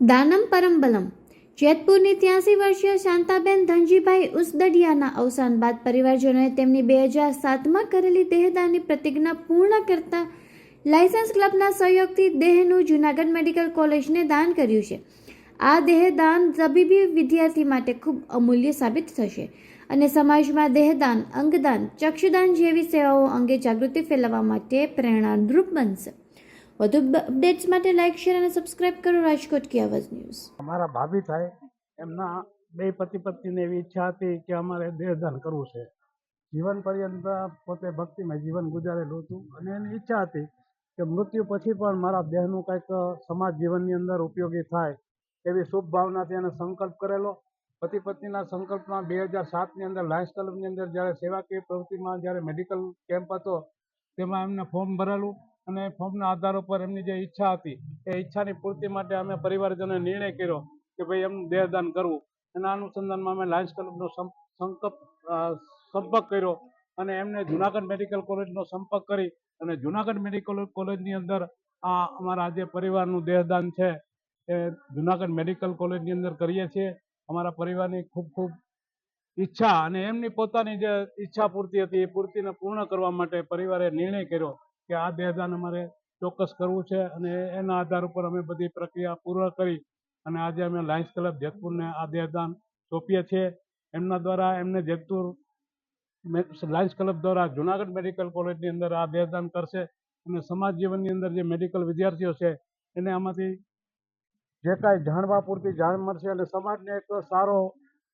દાનમ પરમબલમ જેતપુરની ત્યાસી વર્ષીય શાંતાબેન ધનજીભાઈ ઉસદડિયાના અવસાન બાદ પરિવારજનોએ તેમની બે હજાર સાતમાં કરેલી દેહદાનની પ્રતિજ્ઞા પૂર્ણ કરતા લાયસન્સ ક્લબના સહયોગથી દેહનું જૂનાગઢ મેડિકલ કોલેજને દાન કર્યું છે. આ દેહદાન તબીબી વિદ્યાર્થી માટે ખૂબ અમૂલ્ય સાબિત થશે અને સમાજમાં દેહદાન, અંગદાન, ચક્ષુદાન જેવી સેવાઓ અંગે જાગૃતિ ફેલાવવા માટે પ્રેરણારૂપ બનશે. વધુ અપડેટ્સ માટે લાઇક શેર અને સબસ્ક્રાઇબ કરો રાજકોટ કી આવાજ ન્યૂઝ અમારા ભાભી થાય, એમના બે પતિ પત્નીને એવી ઈચ્છા હતી કે અમારે દેહદાન કરવું છે. જીવન પર્યંત પોતે ભક્તિમાં જીવન ગુજારેલું હતું અને એની ઈચ્છા હતી કે મૃત્યુ પછી પણ મારા દેહનું કંઈક સમાજ જીવનની અંદર ઉપયોગી થાય એવી શુભ ભાવનાથી એને સંકલ્પ કરેલો. પતિ પત્નીના સંકલ્પમાં બે હજાર સાતની અંદર લાયન્સ ક્લબની અંદર જ્યારે સેવાકીય પ્રવૃત્તિમાં જ્યારે મેડિકલ કેમ્પ હતો, તેમાં એમને ફોર્મ ભરેલું. અને ફોર્મના આધાર ઉપર એમની જે ઈચ્છા હતી, એ ઈચ્છાની પૂર્તિ માટે અમે પરિવારજનોએ નિર્ણય કર્યો કે ભાઈ એમનું દેહદાન કરવું. એના અનુસંધાનમાં અમે લાયન્સ ક્લબનો સંકલ્પ સંપર્ક કર્યો અને એમને જુનાગઢ મેડિકલ કોલેજનો સંપર્ક કરી અને જુનાગઢ મેડિકલ કોલેજની અંદર આ અમારા જે પરિવારનું દેહદાન છે, એ જુનાગઢ મેડિકલ કોલેજની અંદર કરીએ છીએ. અમારા પરિવારની ખૂબ ખૂબ ઈચ્છા અને એમની પોતાની જે ઈચ્છા પૂર્તિ હતી, એ પૂર્તિને પૂર્ણ કરવા માટે પરિવારે નિર્ણય કર્યો. કે આ દેહદાન અમારે ચોક્કસ કરવું છે અને એના આધાર ઉપર અમે બધી પ્રક્રિયા પૂર્ણ કરી અને આજે અમે લાયન્સ ક્લબ જેતપુરને આ દેહદાન સોંપીએ છીએ. એમના દ્વારા એમને જેતપુર લાયન્સ ક્લબ દ્વારા જુનાગઢ મેડિકલ કોલેજની અંદર આ દેહદાન કરશે અને સમાજ જીવનની અંદર જે મેડિકલ વિદ્યાર્થીઓ છે એને આમાંથી જે કાંઈ જાણવા પૂરતી જાણ મળશે અને સમાજને એક સારો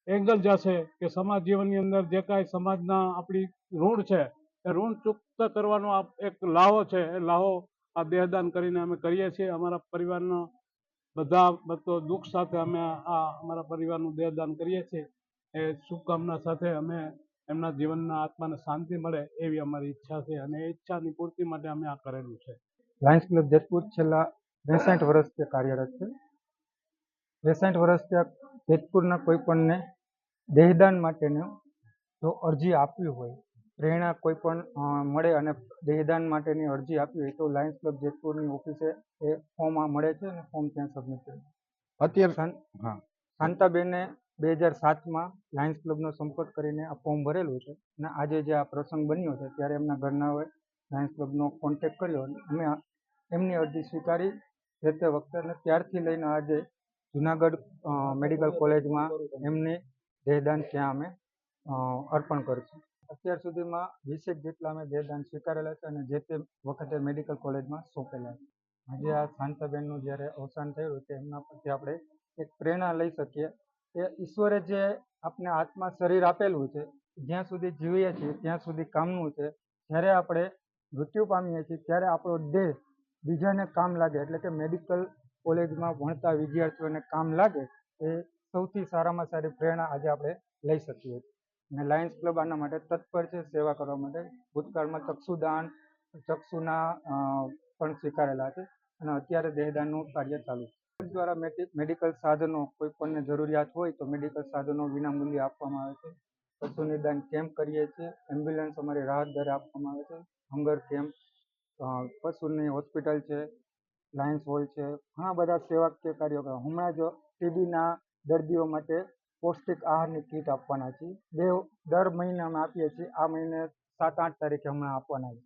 એંગલ જશે કે સમાજ જીવનની અંદર જે કાંઈ સમાજના આપણી ઋણ છે ઋણ ચૂકત કરવાનો આ એક લાહો છે. એ લાહો આ દેહદાન કરીને અમે કરીએ છીએ. અમારા પરિવારનો બધા બધો દુઃખ સાથે અમે આ અમારા પરિવારનું દેહદાન કરીએ છીએ. એ શુભકામના સાથે અમે એમના જીવનના આત્માને શાંતિ મળે એવી અમારી ઈચ્છા છે અને એ ઈચ્છાની પૂર્તિ માટે અમે આ કરેલું છે. લાયન્સ ક્લબ જેતપુર છેલ્લા ત્રેસઠ વર્ષથી કાર્યરત છે. બેસાઠ વર્ષથી જેતપુરના કોઈ પણને દેહદાન માટેનું જો અરજી આપવી હોય પ્રેરણા કોઈ પણ મળે અને દેહદાન માટેની અરજી આપી હોય તો લાયન્સ ક્લબ જેતપુરની ઓફિસે એ ફોર્મ આ મળે છે અને ફોર્મ ત્યાં સબમિટ કરે અત્યારે હા. શાંતાબેને બે હજાર સાતમાં લાયન્સ ક્લબનો સંપર્ક કરીને આ ફોર્મ ભરેલું છે અને આજે જે આ પ્રસંગ બન્યો છે ત્યારે એમના ઘરનાઓએ લાયન્સ ક્લબનો કોન્ટેક કર્યો અને અમે એમની અરજી સ્વીકારી જે તે વખતે અને ત્યારથી લઈને આજે જુનાગઢ મેડિકલ કોલેજમાં એમની દેહદાન ત્યાં અમે અર્પણ કરીશું અત્યાર સુધીમાં વીસેક જેટલા અમે દેહદાન સ્વીકારેલા છે અને જે તે વખતે મેડિકલ કોલેજમાં સોંપેલા છે. આજે આ શાંતાબેનનું જ્યારે અવસાન થયું તે એમના પરથી આપણે એક પ્રેરણા લઈ શકીએ. કે ઈશ્વરે જે આપણે આત્મા શરીર આપેલું છે, જ્યાં સુધી જીવીએ છીએ, ત્યાં સુધી કામનું છે, જ્યારે આપણે મૃત્યુ પામીએ છીએ, ત્યારે આપણો દેહ બીજાને કામ લાગે, એટલે કે મેડિકલ કોલેજમાં ભણતા વિદ્યાર્થીઓને કામ લાગે, એ સૌથી સારામાં સારી પ્રેરણા આજે આપણે લઈ શકીએ છીએ. અને લાયન્સ ક્લબ આના માટે તત્પર છે સેવા કરવા માટે. ભૂતકાળમાં ચક્ષુદાન, ચક્ષુના પણ સ્વીકારેલા છે અને અત્યારે દેહદાનનું કાર્ય ચાલુ છે. દ્વારા મેડિ- મેડિકલ સાધનો, કોઈ પણને જરૂરિયાત હોય તો મેડિકલ સાધનો વિનામૂલ્યે આપવામાં આવે છે. પશુ નિદાન કેમ્પ કરીએ છીએ એમ્બ્યુલન્સ અમારી રાહત દરે આપવામાં આવે છે હંગર કેમ્પ પશુની હોસ્પિટલ છે લાયન્સ હોલ છે, ઘણા બધા સેવાકીય કાર્યો કરવા. હમણાં જ ટીબીના દર્દીઓ માટે પૌષ્ટિક આહારની કીટ આપવાના છીએ. બે દર મહિને અમે આપીએ છીએ. આ મહિને સાત આઠ તારીખે હમણાં આપવાના છે